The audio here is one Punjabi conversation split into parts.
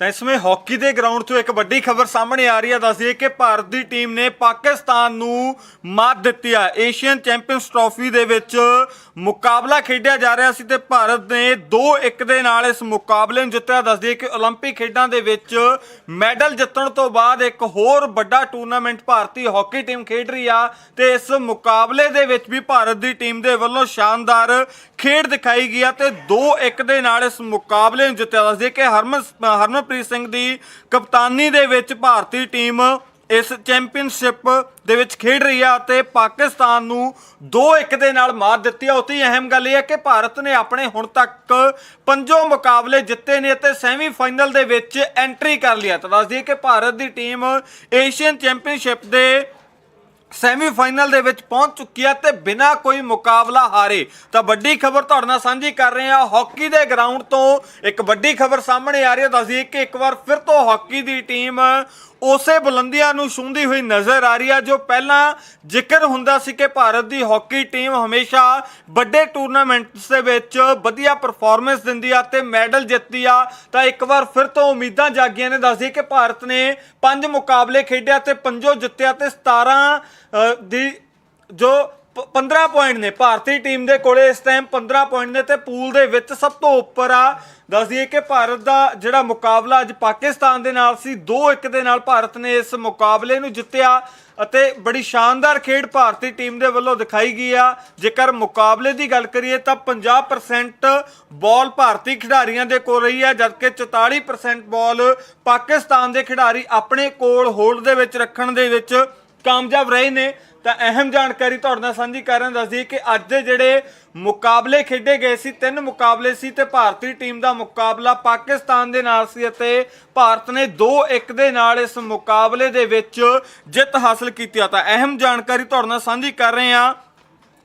ਤਾਂ ਇਸ ਸਮੇਂ ਹਾਕੀ ਦੇ ਗਰਾਊਂਡ ਤੋਂ ਇੱਕ ਵੱਡੀ ਖਬਰ ਸਾਹਮਣੇ ਆ ਰਹੀ ਹੈ ਦੱਸਦੀਏ ਕਿ ਭਾਰਤ ਦੀ ਟੀਮ ਨੇ ਪਾਕਿਸਤਾਨ ਨੂੰ ਮਾਤ ਦਿੱਤੀ ਆ ਏਸ਼ੀਅਨ ਚੈਂਪੀਅਨਸ ਟਰਾਫੀ ਦੇ ਵਿੱਚ ਮੁਕਾਬਲਾ ਖੇਡਿਆ ਜਾ ਰਿਹਾ ਸੀ ਤੇ ਭਾਰਤ ਨੇ 2-1 ਦੇ ਨਾਲ ਇਸ ਮੁਕਾਬਲੇ ਨੂੰ ਜਿੱਤਿਆ ਦੱਸਦੀਏ ਕਿ 올림픽 ਖੇਡਾਂ ਦੇ ਵਿੱਚ ਮੈਡਲ ਜਿੱਤਣ ਤੋਂ ਬਾਅਦ ਇੱਕ ਹੋਰ ਵੱਡਾ ਟੂਰਨਾਮੈਂਟ ਭਾਰਤੀ ਹਾਕੀ ਟੀਮ ਖੇਡ ਰਹੀ ਆ ਤੇ ਇਸ ਮੁਕਾਬਲੇ ਦੇ ਵਿੱਚ ਵੀ ਭਾਰਤ ਦੀ ਟੀਮ ਦੇ ਵੱਲੋਂ ਸ਼ਾਨਦਾਰ ਖੇਡ ਦਿਖਾਈ ਗਈ ਆ ਤੇ 2-1 ਦੇ ਨਾਲ ਇਸ ਮੁਕਾਬਲੇ ਨੂੰ ਜਿੱਤਿਆ ਦੱਸਦੇ ਕਿ ਹਰਮਨ ਹਰਮਨਪ੍ਰੀਤ ਸਿੰਘ ਦੀ ਕਪਤਾਨੀ ਦੇ ਵਿੱਚ ਭਾਰਤੀ ਟੀਮ ਇਸ ਚੈਂਪੀਅਨਸ਼ਿਪ ਦੇ ਵਿੱਚ ਖੇਡ ਰਹੀ ਆ ਤੇ ਪਾਕਿਸਤਾਨ ਨੂੰ 2-1 ਦੇ ਨਾਲ ਮਾਰ ਦਿੱਤੀ ਆ। ਉਤੀ ਅਹਿਮ ਗੱਲ ਇਹ ਹੈ ਕਿ ਭਾਰਤ ਨੇ ਆਪਣੇ ਹੁਣ ਤੱਕ ਪੰਜੋ ਮੁਕਾਬਲੇ ਜਿੱਤੇ ਨੇ ਤੇ ਸੈਮੀਫਾਈਨਲ ਦੇ ਵਿੱਚ ਐਂਟਰੀ ਕਰ ਲਿਆ ਤਾਂ ਦੱਸ ਦਈਏ ਕਿ ਭਾਰਤ ਦੀ ਟੀਮ ਏਸ਼ੀਅਨ ਚੈਂਪੀਅਨਸ਼ਿਪ ਦੇ ਸੈਮੀਫਾਈਨਲ ਦੇ ਵਿੱਚ ਪਹੁੰਚ ਚੁੱਕੀ ਹੈ ਤੇ ਬਿਨਾਂ ਕੋਈ ਮੁਕਾਬਲਾ ਹਾਰੇ। ਤਾਂ ਵੱਡੀ ਖਬਰ ਤੁਹਾਡੇ ਨਾਲ ਸਾਂਝੀ ਕਰ ਰਹੇ ਹਾਂ। ਹਾਕੀ ਦੇ ਗਰਾਊਂਡ ਤੋਂ ਇੱਕ ਵੱਡੀ ਖਬਰ ਸਾਹਮਣੇ ਆ ਰਹੀ ਹੈ। ਦੱਸਦੀ ਕਿ ਇੱਕ ਵਾਰ ਫਿਰ ਤੋਂ ਹਾਕੀ ਦੀ ਟੀਮ ਉਸੇ ਬੁਲੰਦੀਆਂ ਨੂੰ ਛੂੰਹਦੀ ਹੋਈ ਨਜ਼ਰ ਆ ਰਹੀ ਆ, ਜੋ ਪਹਿਲਾਂ ਜ਼ਿਕਰ ਹੁੰਦਾ ਸੀ ਕਿ ਭਾਰਤ ਦੀ ਹਾਕੀ ਟੀਮ ਹਮੇਸ਼ਾ ਵੱਡੇ ਟੂਰਨਾਮੈਂਟਸ ਦੇ ਵਿੱਚ ਵਧੀਆ ਪਰਫਾਰਮੈਂਸ ਦਿੰਦੀ ਆ ਤੇ ਮੈਡਲ ਜਿੱਤਦੀ ਆ। ਤਾਂ ਇੱਕ ਵਾਰ ਫਿਰ ਤੋਂ ਉਮੀਦਾਂ ਜਾਗੀਆਂ ਨੇ, ਦੱਸਦੀ ਕਿ ਭਾਰਤ ਨੇ ਪੰਜ ਮੁਕਾਬਲੇ ਖੇਡਿਆ ਤੇ ਪੰਜੋ ਜਿੱਤਿਆ ਤੇ 17 ਦੀ ਜੋ 15 ਪੁਆਇੰਟ ਨੇ। ਭਾਰਤੀ ਟੀਮ ਦੇ ਕੋਲੇ ਇਸ ਟਾਈਮ 15 ਪੁਆਇੰਟ ਨੇ ਤੇ ਪੂਲ ਦੇ ਵਿੱਚ ਸਭ ਤੋਂ ਉੱਪਰ ਆ। ਦੱਸ ਦਈਏ ਕਿ ਭਾਰਤ ਦਾ ਜਿਹੜਾ ਮੁਕਾਬਲਾ ਅੱਜ ਪਾਕਿਸਤਾਨ ਦੇ ਨਾਲ ਸੀ 2-1 ਦੇ ਨਾਲ ਭਾਰਤ ਨੇ ਇਸ ਮੁਕਾਬਲੇ ਨੂੰ ਜਿੱਤਿਆ ਅਤੇ ਬੜੀ ਸ਼ਾਨਦਾਰ ਖੇਡ ਭਾਰਤੀ ਟੀਮ ਦੇ ਵੱਲੋਂ ਦਿਖਾਈ ਗਈ ਆ। ਜੇਕਰ ਮੁਕਾਬਲੇ ਦੀ ਗੱਲ ਕਰੀਏ ਤਾਂ 50% ਬਾਲ ਭਾਰਤੀ ਖਿਡਾਰੀਆਂ ਦੇ ਕੋਲ ਰਹੀ ਹੈ ਜਦਕਿ 44% ਬਾਲ ਪਾਕਿਸਤਾਨ ਦੇ ਖਿਡਾਰੀ ਆਪਣੇ ਕੋਲ ਹੋਲਡ ਦੇ ਵਿੱਚ ਰੱਖਣ ਦੇ ਵਿੱਚ ਕਾਮਯਾਬ ਰਹੇ ਨੇ, ਤਾਂ ਅਹਿਮ ਜਾਣਕਾਰੀ ਤੁਹਾਡੇ ਨਾਲ ਸਾਂਝੀ ਕਰ ਰਹੇ ਦੱਸਦੀ ਕਿ ਅੱਜ ਦੇ ਜਿਹੜੇ ਮੁਕਾਬਲੇ ਖੇਡੇ ਗਏ ਸੀ, ਤਿੰਨ ਮੁਕਾਬਲੇ ਸੀ ਤੇ ਭਾਰਤੀ ਟੀਮ ਦਾ ਮੁਕਾਬਲਾ ਪਾਕਿਸਤਾਨ ਦੇ ਨਾਲ ਸੀ ਅਤੇ ਭਾਰਤ ਨੇ 2-1 ਦੇ ਨਾਲ ਇਸ ਮੁਕਾਬਲੇ ਦੇ ਵਿੱਚ ਜਿੱਤ ਹਾਸਲ ਕੀਤੀ ਤਾਂ ਅਹਿਮ ਜਾਣਕਾਰੀ ਤੁਹਾਡੇ ਨਾਲ ਸਾਂਝੀ ਕਰ ਰਹੇ ਹਾਂ।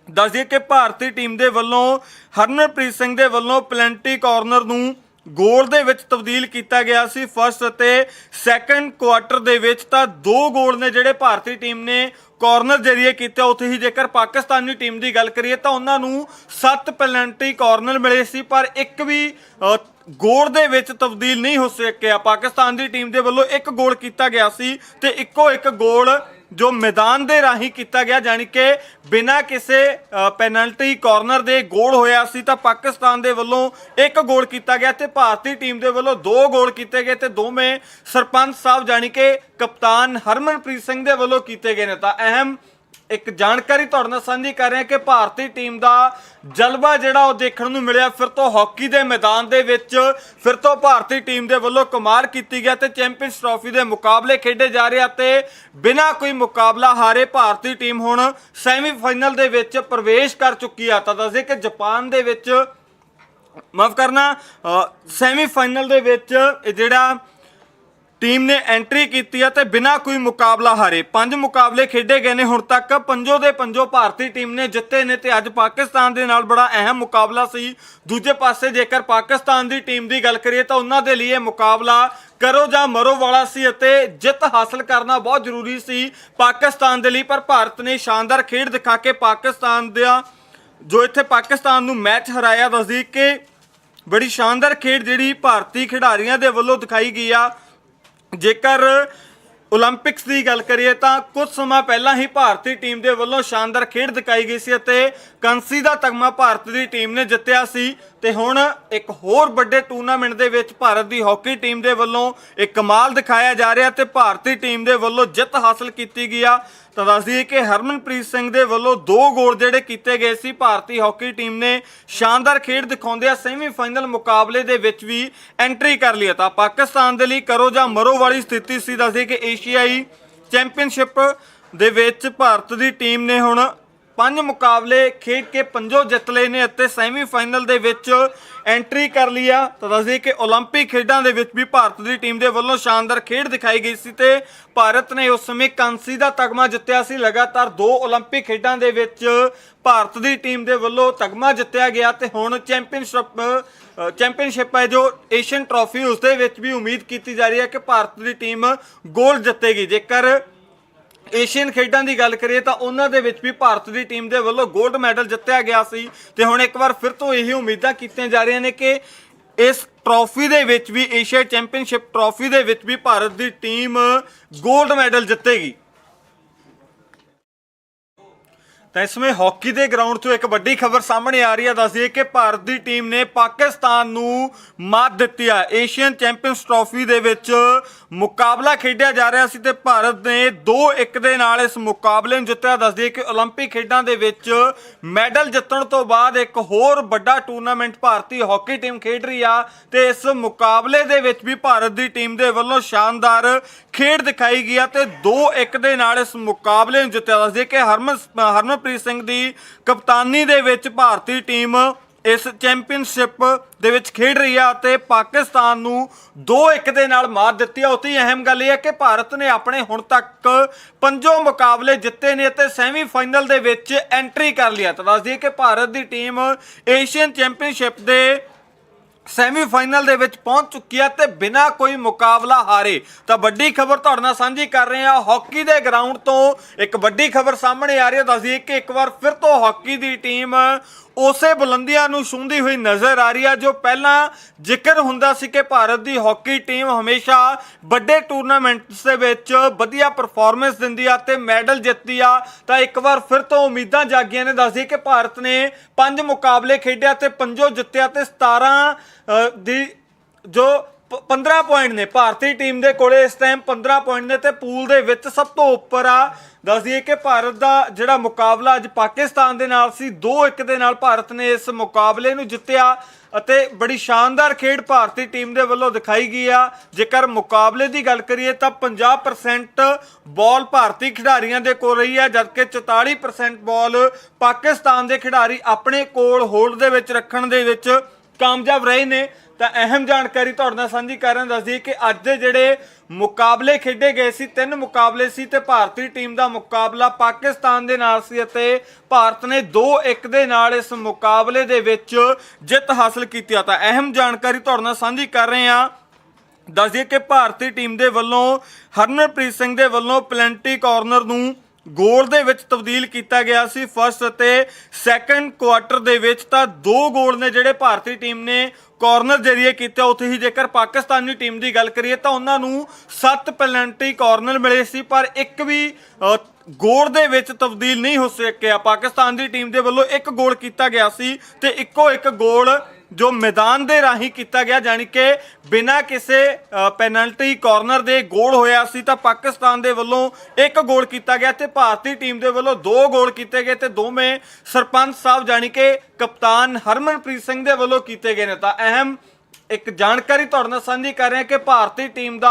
ਦੱਸਦੀ ਕਿ ਭਾਰਤੀ ਟੀਮ ਦੇ ਵੱਲੋਂ ਹਰਮਨਪ੍ਰੀਤ ਸਿੰਘ ਦੇ ਵੱਲੋਂ ਪਲੈਂਟੀ ਕਾਰਨਰ ਨੂੰ ਗੋਲ ਦੇ ਵਿੱਚ ਤਬਦੀਲ ਕੀਤਾ ਗਿਆ ਸੀ ਫਸਟ ਅਤੇ ਸੈਕੰਡ ਕੁਆਟਰ ਦੇ ਵਿੱਚ ਤਾਂ ਦੋ ਗੋਲ ਨੇ ਜਿਹੜੇ ਭਾਰਤੀ ਟੀਮ ਨੇ ਕਾਰਨਰ ਜਰੀਏ ਕੀਤੇ। ਉੱਥੇ ਹੀ ਜੇਕਰ ਪਾਕਿਸਤਾਨੀ ਟੀਮ ਦੀ ਗੱਲ ਕਰੀਏ ਤਾਂ ਉਹਨਾਂ ਨੂੰ 7 ਪੈਨਲਟੀ ਕਾਰਨਰ ਮਿਲੇ ਸੀ, ਪਰ ਇੱਕ ਵੀ ਗੋਲ ਦੇ ਵਿੱਚ ਤਬਦੀਲ ਨਹੀਂ ਹੋ ਸਕਿਆ। ਪਾਕਿਸਤਾਨ ਦੀ ਟੀਮ ਦੇ ਵੱਲੋਂ ਇੱਕ ਗੋਲ ਕੀਤਾ ਗਿਆ ਸੀ ਤੇ ਇੱਕੋ ਇੱਕ ਗੋਲ ਜੋ ਮੈਦਾਨ ਦੇ ਰਾਹੀਂ ਕੀਤਾ ਗਿਆ ਜਾਨੀ ਕਿ ਬਿਨਾਂ ਕਿਸੇ ਪੈਨਲਟੀ ਕਾਰਨਰ ਦੇ ਗੋਲ ਹੋਇਆ ਸੀ, ਤਾਂ ਪਾਕਿਸਤਾਨ ਦੇ ਵੱਲੋਂ ਇੱਕ ਗੋਲ ਕੀਤਾ ਗਿਆ ਤੇ ਭਾਰਤੀ ਟੀਮ ਦੇ ਵੱਲੋਂ ਦੋ ਗੋਲ ਕੀਤੇ ਗਏ ਤੇ ਦੋਵੇਂ ਸਰਪੰਚ ਸਾਹਿਬ ਜਾਨੀ ਕਿ ਕਪਤਾਨ ਹਰਮਨਪ੍ਰੀਤ ਸਿੰਘ ਦੇ ਵੱਲੋਂ ਕੀਤੇ ਗਏ ਨੇ। ਤਾਂ ਅਹਿਮ ਇੱਕ ਜਾਣਕਾਰੀ ਤੁਹਾਡੇ ਨਾਲ ਸਾਂਝੀ ਕਰ ਰਿਹਾ ਕਿ ਭਾਰਤੀ ਟੀਮ ਦਾ ਜਲਵਾ ਜਿਹੜਾ ਉਹ ਦੇਖਣ ਨੂੰ ਮਿਲਿਆ, ਫਿਰ ਤੋਂ ਹਾਕੀ ਦੇ ਮੈਦਾਨ ਦੇ ਵਿੱਚ, ਫਿਰ ਤੋਂ ਭਾਰਤੀ ਟੀਮ ਦੇ ਵੱਲੋਂ ਕਮਾਲ ਕੀਤੀ ਗਿਆ ਤੇ ਚੈਂਪੀਅਨਸ ਟਰਾਫੀ ਦੇ ਮੁਕਾਬਲੇ ਖੇਡੇ ਜਾ ਰਹੇ ਆ ਤੇ ਬਿਨਾਂ ਕੋਈ ਮੁਕਾਬਲਾ ਹਾਰੇ ਭਾਰਤੀ ਟੀਮ ਹੁਣ ਸੈਮੀਫਾਈਨਲ ਦੇ ਵਿੱਚ ਪ੍ਰਵੇਸ਼ ਕਰ ਚੁੱਕੀ ਆ। ਤਾਂ ਦੱਸਦੇ ਕਿ ਜਾਪਾਨ ਦੇ ਵਿੱਚ, ਮਾਫ ਕਰਨਾ ਸੈਮੀਫਾਈਨਲ ਦੇ ਵਿੱਚ ਇਹ ਜਿਹੜਾ ਟੀਮ ਨੇ ਐਂਟਰੀ ਕੀਤੀ ਹੈ ਤੇ ਬਿਨਾਂ ਕੋਈ ਮੁਕਾਬਲਾ ਹਾਰੇ। ਪੰਜ ਮੁਕਾਬਲੇ ਖੇਡੇ ਗਏ ਨੇ ਹੁਣ ਤੱਕ। ਪੰਜੋ ਦੇ ਪੰਜੋ ਭਾਰਤੀ ਟੀਮ ਨੇ ਜਿੱਤੇ ਨੇ ਤੇ ਅੱਜ ਪਾਕਿਸਤਾਨ ਦੇ ਨਾਲ ਬੜਾ ਅਹਿਮ ਮੁਕਾਬਲਾ ਸੀ। ਦੂਜੇ ਪਾਸੇ ਜੇਕਰ ਪਾਕਿਸਤਾਨ ਦੀ ਟੀਮ ਦੀ ਗੱਲ ਕਰੀਏ ਤਾਂ ਉਹਨਾਂ ਦੇ ਲਈ ਇਹ ਮੁਕਾਬਲਾ ਕਰੋ ਜਾਂ ਮਰੋ ਵਾਲਾ ਸੀ ਅਤੇ ਜਿੱਤ ਹਾਸਲ ਕਰਨਾ ਬਹੁਤ ਜ਼ਰੂਰੀ ਸੀ ਪਾਕਿਸਤਾਨ ਦੇ ਲਈ। ਪਰ ਭਾਰਤ ਨੇ ਸ਼ਾਨਦਾਰ ਖੇਡ ਦਿਖਾ ਕੇ ਪਾਕਿਸਤਾਨ ਦਾ ਜੋ ਇੱਥੇ ਪਾਕਿਸਤਾਨ ਨੂੰ ਮੈਚ ਹਰਾਇਆ, ਦੱਸਦੀ ਕਿ ਬੜੀ ਸ਼ਾਨਦਾਰ ਖੇਡ ਜਿਹੜੀ ਭਾਰਤੀ ਖਿਡਾਰੀਆਂ ਦੇ ਵੱਲੋਂ ਦਿਖਾਈ ਗਈ ਆ। ਜੇਕਰ 올림픽ਸ ਦੀ ਗੱਲ ਕਰੀਏ ਤਾਂ ਕੁਝ ਸਮਾਂ ਪਹਿਲਾਂ ਹੀ ਭਾਰਤੀ ਟੀਮ ਦੇ ਵੱਲੋਂ ਸ਼ਾਨਦਾਰ ਖੇਡ ਦਿਖਾਈ ਗਈ ਸੀ ਅਤੇ ਕੰਸੀ ਦਾ ਤਗਮਾ ਭਾਰਤ ਦੀ ਟੀਮ ਨੇ ਜਿੱਤਿਆ ਸੀ ਤੇ ਹੁਣ ਇੱਕ ਹੋਰ ਵੱਡੇ ਟੂਰਨਾਮੈਂਟ ਦੇ ਵਿੱਚ ਭਾਰਤ ਦੀ ਹਾਕੀ ਟੀਮ ਦੇ ਵੱਲੋਂ ਇੱਕ ਕਮਾਲ ਦਿਖਾਇਆ ਜਾ ਰਿਹਾ ਤੇ ਭਾਰਤੀ ਟੀਮ ਦੇ ਵੱਲੋਂ ਜਿੱਤ ਹਾਸਲ ਕੀਤੀ ਗਈ ਆ। ਤਾਂ ਦੱਸ ਦਈਏ ਕਿ ਹਰਮਨਪ੍ਰੀਤ ਸਿੰਘ ਦੇ ਵੱਲੋਂ ਦੋ ਗੋਲ ਜਿਹੜੇ ਕੀਤੇ ਗਏ ਸੀ, ਭਾਰਤੀ ਹਾਕੀ ਟੀਮ ਨੇ ਸ਼ਾਨਦਾਰ ਖੇਡ ਦਿਖਾਉਂਦਿਆਂ ਆ ਸੈਮੀਫਾਈਨਲ ਮੁਕਾਬਲੇ ਦੇ ਵਿੱਚ ਵੀ ਐਂਟਰੀ ਕਰ ਲਈ ਤਾਂ ਪਾਕਿਸਤਾਨ ਦੇ ਲਈ ਕਰੋ ਜਾਂ ਮਰੋ ਵਾਲੀ ਸਥਿਤੀ ਸੀ, ਦੱਸ ਕਿ ਏਸ਼ੀਆਈ ਚੈਂਪੀਅਨਸ਼ਿਪ ਦੇ ਵਿੱਚ ਭਾਰਤ ਦੀ ਟੀਮ ਨੇ ਹੁਣ ਪੰਜ ਮੁਕਾਬਲੇ ਖੇਡ ਕੇ ਪੰਜੋ ਜਿੱਤ ਲਏ ਨੇ ਅਤੇ ਸੈਮੀਫਾਈਨਲ ਦੇ ਵਿੱਚ ਐਂਟਰੀ ਕਰ ਲਈ ਆ ਤਾਂ ਦੱਸਦੇ ਕਿ 올림픽 ਖੇਡਾਂ ਦੇ ਵਿੱਚ ਵੀ ਭਾਰਤ ਦੀ ਟੀਮ ਦੇ ਵੱਲੋਂ ਸ਼ਾਨਦਾਰ ਖੇਡ ਦਿਖਾਈ ਗਈ ਸੀ ਤੇ ਭਾਰਤ ਨੇ ਉਸ ਸਮੇਂ ਕਾਂਸੀ ਦਾ ਤਗਮਾ ਜਿੱਤਿਆ ਸੀ ਲਗਾਤਾਰ ਦੋ 올림픽 ਖੇਡਾਂ ਦੇ ਵਿੱਚ ਭਾਰਤ ਦੀ ਟੀਮ ਦੇ ਵੱਲੋਂ ਤਗਮਾ ਜਿੱਤਿਆ ਗਿਆ ਤੇ ਹੁਣ ਚੈਂਪੀਅਨਸ਼ਿਪ ਅ, ਚੈਂਪੀਅਨਸ਼ਿਪ ਹੈ ਜੋ ਏਸ਼ੀਅਨ ਟਰਾਫੀ ਉਸ ਦੇ ਵਿੱਚ ਵੀ ਉਮੀਦ ਕੀਤੀ ਜਾ ਰਹੀ ਹੈ ਕਿ ਭਾਰਤ ਦੀ ਟੀਮ ਗੋਲਡ ਜਿੱਤੇਗੀ ਜੇਕਰ ਏਸ਼ੀਅਨ ਖੇਡਾਂ ਦੀ ਗੱਲ ਕਰੀਏ ਤਾਂ ਉਹਨਾਂ ਦੇ ਵਿੱਚ ਵੀ ਭਾਰਤ ਦੀ ਟੀਮ ਦੇ ਵੱਲੋਂ 골ਡ ਮੈਡਲ ਜਿੱਤਿਆ ਗਿਆ ਸੀ ਤੇ ਹੁਣ ਇੱਕ ਵਾਰ ਫਿਰ ਤੋਂ ਇਹੀ ਉਮੀਦਾਂ ਕੀਤੀਆਂ ਜਾ ਰਹੀਆਂ ਨੇ ਕਿ ਇਸ ਟਰੋਫੀ ਦੇ ਵਿੱਚ ਵੀ ਏਸ਼ੀਆ ਚੈਂਪੀਅਨਸ਼ਿਪ ਟਰੋਫੀ ਦੇ ਵਿੱਚ ਵੀ ਭਾਰਤ ਦੀ ਟੀਮ 골ਡ ਮੈਡਲ ਜਿੱਤੇਗੀ। ਤਾਂ ਇਸ ਸਮੇਂ ਹਾਕੀ ਦੇ ਗਰਾਊਂਡ ਤੋਂ ਇੱਕ ਵੱਡੀ ਖਬਰ ਸਾਹਮਣੇ ਆ ਰਹੀ ਹੈ ਦੱਸਦੀ ਕਿ ਭਾਰਤ ਦੀ ਟੀਮ ਨੇ ਪਾਕਿਸਤਾਨ ਨੂੰ ਮਾਤ ਦਿੱਤੀ ਹੈ ਏਸ਼ੀਅਨ ਚੈਂਪੀਅਨਸ ਟਰਾਫੀ ਦੇ ਵਿੱਚ ਮੁਕਾਬਲਾ ਖੇਡਿਆ ਜਾ ਰਿਹਾ ਸੀ ਤੇ ਭਾਰਤ ਨੇ 2-1 ਦੇ ਨਾਲ ਇਸ ਮੁਕਾਬਲੇ ਨੂੰ ਜਿੱਤਿਆ ਦੱਸਦੀ ਕਿ 올림픽 ਖੇਡਾਂ ਦੇ ਵਿੱਚ ਮੈਡਲ ਜਿੱਤਣ ਤੋਂ ਬਾਅਦ ਇੱਕ ਹੋਰ ਵੱਡਾ ਟੂਰਨਾਮੈਂਟ ਭਾਰਤੀ ਹਾਕੀ ਟੀਮ ਖੇਡ ਰਹੀ ਆ ਤੇ ਇਸ ਮੁਕਾਬਲੇ ਦੇ ਵਿੱਚ ਵੀ ਭਾਰਤ ਦੀ ਟੀਮ ਦੇ ਵੱਲੋਂ ਸ਼ਾਨਦਾਰ ਖੇਡ ਦਿਖਾਈ ਗਈ ਆ ਤੇ 2-1 ਦੇ ਨਾਲ ਇਸ ਮੁਕਾਬਲੇ ਨੂੰ ਜਿੱਤਿਆ ਦੱਸਦੀ ਕਿ ਹਰਮਨ ਹਰਮਨਪ੍ਰੀਤ ਸਿੰਘ ਦੀ ਕਪਤਾਨੀ ਦੇ ਵਿੱਚ ਭਾਰਤੀ ਟੀਮ ਇਸ ਚੈਂਪੀਅਨਸ਼ਿਪ ਦੇ ਵਿੱਚ ਖੇਡ ਰਹੀ ਆ ਤੇ ਪਾਕਿਸਤਾਨ ਨੂੰ 2-1 ਦੇ ਨਾਲ ਮਾਰ ਦਿੱਤੀ ਆ। ਉਤੀ ਅਹਿਮ ਗੱਲ ਇਹ ਹੈ ਕਿ ਭਾਰਤ ਨੇ ਆਪਣੇ ਹੁਣ ਤੱਕ ਪੰਜੋ ਮੁਕਾਬਲੇ ਜਿੱਤੇ ਨੇ ਤੇ ਸੈਮੀਫਾਈਨਲ ਦੇ ਵਿੱਚ ਐਂਟਰੀ ਕਰ ਲਿਆ ਤਾਂ ਦੱਸ ਦਈਏ ਕਿ ਭਾਰਤ ਦੀ ਟੀਮ ਏਸ਼ੀਅਨ ਚੈਂਪੀਅਨਸ਼ਿਪ ਦੇ ਸੈਮੀਫਾਈਨਲ ਦੇ ਵਿੱਚ ਪਹੁੰਚ ਚੁੱਕੀ ਹੈ ਤੇ ਬਿਨਾਂ ਕੋਈ ਮੁਕਾਬਲਾ ਹਾਰੇ। ਤਾਂ ਵੱਡੀ ਖਬਰ ਤੁਹਾਡੇ ਨਾਲ ਸਾਂਝੀ ਕਰ ਰਹੇ ਹਾਂ ਹਾਕੀ ਦੇ ਗਰਾਊਂਡ ਤੋਂ ਇੱਕ ਵੱਡੀ ਖਬਰ ਸਾਹਮਣੇ ਆ ਰਹੀ ਹੈ। ਦੱਸਦੀ ਕਿ ਇੱਕ ਵਾਰ ਫਿਰ ਤੋਂ ਹਾਕੀ ਦੀ ਟੀਮ ਉਸੇ ਬੁਲੰਦੀਆਂ ਨੂੰ ਛੂੰਹਦੀ ਹੋਈ ਨਜ਼ਰ ਆ ਰਹੀ ਆ, ਜੋ ਪਹਿਲਾਂ ਜ਼ਿਕਰ ਹੁੰਦਾ ਸੀ ਕਿ ਭਾਰਤ ਦੀ ਹਾਕੀ ਟੀਮ ਹਮੇਸ਼ਾ ਵੱਡੇ ਟੂਰਨਾਮੈਂਟਸ ਦੇ ਵਿੱਚ ਵਧੀਆ ਪਰਫਾਰਮੈਂਸ ਦਿੰਦੀ ਆ ਤੇ ਮੈਡਲ ਜਿੱਤਦੀ ਆ। ਤਾਂ ਇੱਕ ਵਾਰ ਫਿਰ ਤੋਂ ਉਮੀਦਾਂ ਜਾਗੀਆਂ ਨੇ, ਦੱਸਦੀ ਕਿ ਭਾਰਤ ਨੇ ਪੰਜ ਮੁਕਾਬਲੇ ਖੇਡਿਆ ਤੇ ਪੰਜੋ ਜਿੱਤਿਆ ਤੇ 17 ਦੀ ਜੋ 15 ਪੁਆਇੰਟ ਨੇ। ਭਾਰਤੀ ਟੀਮ ਦੇ ਕੋਲੇ ਇਸ ਟਾਈਮ 15 ਪੁਆਇੰਟ ਨੇ ਤੇ ਪੂਲ ਦੇ ਵਿੱਚ ਸਭ ਤੋਂ ਉੱਪਰ ਆ। ਦੱਸ ਦਈਏ ਕਿ ਭਾਰਤ ਦਾ ਜਿਹੜਾ ਮੁਕਾਬਲਾ ਅੱਜ ਪਾਕਿਸਤਾਨ ਦੇ ਨਾਲ ਸੀ 2-1 ਦੇ ਨਾਲ ਭਾਰਤ ਨੇ ਇਸ ਮੁਕਾਬਲੇ ਨੂੰ ਜਿੱਤਿਆ ਅਤੇ ਬੜੀ ਸ਼ਾਨਦਾਰ ਖੇਡ ਭਾਰਤੀ ਟੀਮ ਦੇ ਵੱਲੋਂ ਦਿਖਾਈ ਗਈ ਆ। ਜੇਕਰ ਮੁਕਾਬਲੇ ਦੀ ਗੱਲ ਕਰੀਏ ਤਾਂ 50% ਬਾਲ ਭਾਰਤੀ ਖਿਡਾਰੀਆਂ ਦੇ ਕੋਲ ਰਹੀ ਹੈ ਜਦਕਿ 44% ਬਾਲ ਪਾਕਿਸਤਾਨ ਦੇ ਖਿਡਾਰੀ ਆਪਣੇ ਕੋਲ ਹੋਲਡ ਦੇ ਵਿੱਚ ਰੱਖਣ ਦੇ ਵਿੱਚ ਕਾਮਯਾਬ ਰਹੇ ਨੇ, ਤਾਂ ਅਹਿਮ ਜਾਣਕਾਰੀ ਤੁਹਾਡੇ ਨਾਲ ਸਾਂਝੀ ਕਰ ਰਹੇ ਦੱਸਦੀ ਕਿ ਅੱਜ ਦੇ ਜਿਹੜੇ ਮੁਕਾਬਲੇ ਖੇਡੇ ਗਏ ਸੀ, ਤਿੰਨ ਮੁਕਾਬਲੇ ਸੀ ਤੇ ਭਾਰਤੀ ਟੀਮ ਦਾ ਮੁਕਾਬਲਾ ਪਾਕਿਸਤਾਨ ਦੇ ਨਾਲ ਸੀ ਅਤੇ ਭਾਰਤ ਨੇ 2-1 ਦੇ ਨਾਲ ਇਸ ਮੁਕਾਬਲੇ ਦੇ ਵਿੱਚ ਜਿੱਤ ਹਾਸਲ ਕੀਤੀ ਤਾਂ ਅਹਿਮ ਜਾਣਕਾਰੀ ਤੁਹਾਡੇ ਨਾਲ ਸਾਂਝੀ ਕਰ ਰਹੇ ਹਾਂ। ਦੱਸਦੀ ਕਿ ਭਾਰਤੀ ਟੀਮ ਦੇ ਵੱਲੋਂ ਹਰਮਨਪ੍ਰੀਤ ਸਿੰਘ ਦੇ ਵੱਲੋਂ ਪਲੈਂਟੀ ਕਾਰਨਰ ਨੂੰ ਗੋਲ ਦੇ ਵਿੱਚ ਤਬਦੀਲ ਕੀਤਾ ਗਿਆ ਸੀ ਫਸਟ ਅਤੇ ਸੈਕੰਡ ਕੁਆਟਰ ਦੇ ਵਿੱਚ ਤਾਂ ਦੋ ਗੋਲ ਨੇ ਜਿਹੜੇ ਭਾਰਤੀ ਟੀਮ ਨੇ ਕਾਰਨਰ ਜਰੀਏ ਕੀਤੇ। ਉੱਥੇ ਹੀ ਜੇਕਰ ਪਾਕਿਸਤਾਨੀ ਟੀਮ ਦੀ ਗੱਲ ਕਰੀਏ ਤਾਂ ਉਹਨਾਂ ਨੂੰ 7 ਪੈਨਲਟੀ ਕਾਰਨਰ ਮਿਲੇ ਸੀ, ਪਰ ਇੱਕ ਵੀ ਗੋਲ ਦੇ ਵਿੱਚ ਤਬਦੀਲ ਨਹੀਂ ਹੋ ਸਕਿਆ। ਪਾਕਿਸਤਾਨ ਦੀ ਟੀਮ ਦੇ ਵੱਲੋਂ ਇੱਕ ਗੋਲ ਕੀਤਾ ਗਿਆ ਸੀ ਤੇ ਇੱਕੋ ਇੱਕ ਗੋਲ ਜੋ ਮੈਦਾਨ ਦੇ ਰਾਹੀਂ ਕੀਤਾ ਗਿਆ, ਜਾਣੀ ਕਿ ਬਿਨਾਂ ਕਿਸੇ ਪੈਨਲਟੀ ਕਾਰਨਰ ਦੇ ਗੋਲ ਹੋਇਆ ਸੀ, ਤਾਂ ਪਾਕਿਸਤਾਨ ਦੇ ਵੱਲੋਂ ਇੱਕ ਗੋਲ ਕੀਤਾ ਗਿਆ ਤੇ ਭਾਰਤੀ ਟੀਮ ਦੇ ਵੱਲੋਂ ਦੋ ਗੋਲ ਕੀਤੇ ਗਏ ਤੇ ਦੋਵੇਂ ਸਰਪੰਚ ਸਾਹਿਬ, ਜਾਣੀ ਕਿ ਕਪਤਾਨ ਹਰਮਨਪ੍ਰੀਤ ਸਿੰਘ ਦੇ ਵੱਲੋਂ ਕੀਤੇ ਗਏ ਨੇ। ਤਾਂ ਅਹਿਮ ਇੱਕ ਜਾਣਕਾਰੀ ਤੁਹਾਡੇ ਨਾਲ ਸਾਂਝੀ ਕਰ ਰਹੇ ਹਾਂ ਕਿ ਭਾਰਤੀ ਟੀਮ ਦਾ